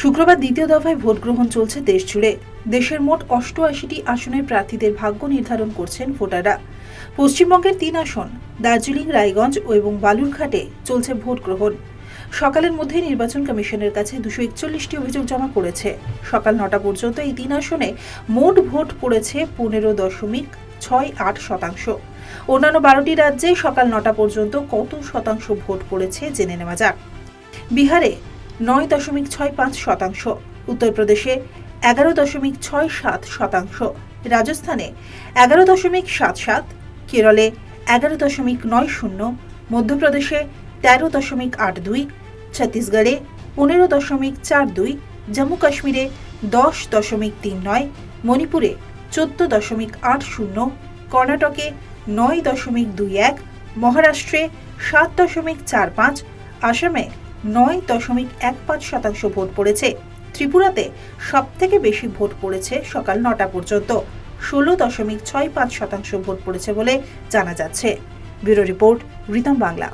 শুক্রবার দ্বিতীয় দফায় ভোট গ্রহণ চলছে দেশ জুড়ে। দেশের মোট অষ্টআশিটি আসনের প্রার্থীদের ভাগ্য নির্ধারণ করছেন ভোটাররা। পশ্চিমবঙ্গের তিন আসন, দার্জিলিং, রায়গঞ্জ এবং বালুরঘাটে চলছে ভোট গ্রহণ। সকালের মধ্যে নির্বাচন কমিশনের কাছে দুশো একচল্লিশটি অভিযোগ জমা পড়েছে। সকাল নটা পর্যন্ত এই তিন আসনে মোট ভোট পড়েছে পনেরো দশমিক ছয় আট শতাংশ। অন্যান্য বারোটি রাজ্যে সকাল নটা পর্যন্ত কত শতাংশ ভোট পড়েছে জেনে নেওয়া যাক। বিহারে নয় দশমিক ছয় পাঁচ শতাংশ। উত্তরপ্রদেশে এগারো দশমিক ছয় সাত শতাংশ। রাজস্থানে এগারো দশমিক সাত সাত, কেরলে এগারো দশমিক নয় শূন্য, মধ্যপ্রদেশে তেরো দশমিক আট দুই, ছত্তিশগড়ে পনেরো দশমিক চার দুই জম্মু কাশ্মীরে দশ দশমিক তিন নয়, মণিপুরে চোদ্দ দশমিক আট শূন্য, কর্ণাটকে নয় দশমিক দুই এক, মহারাষ্ট্রে সাত দশমিক চার পাঁচ, আসামে নয় দশমিক এক পাঁচ শতাংশ ভোট পড়েছে। ত্রিপুরাতে সব থেকে বেশি ভোট পড়েছে সকাল নটা পর্যন্ত। ষোলো দশমিক ছয় পাঁচ শতাংশ ভোট পড়েছে বলে জানা যাচ্ছে। Bureau report Ritam Bangla.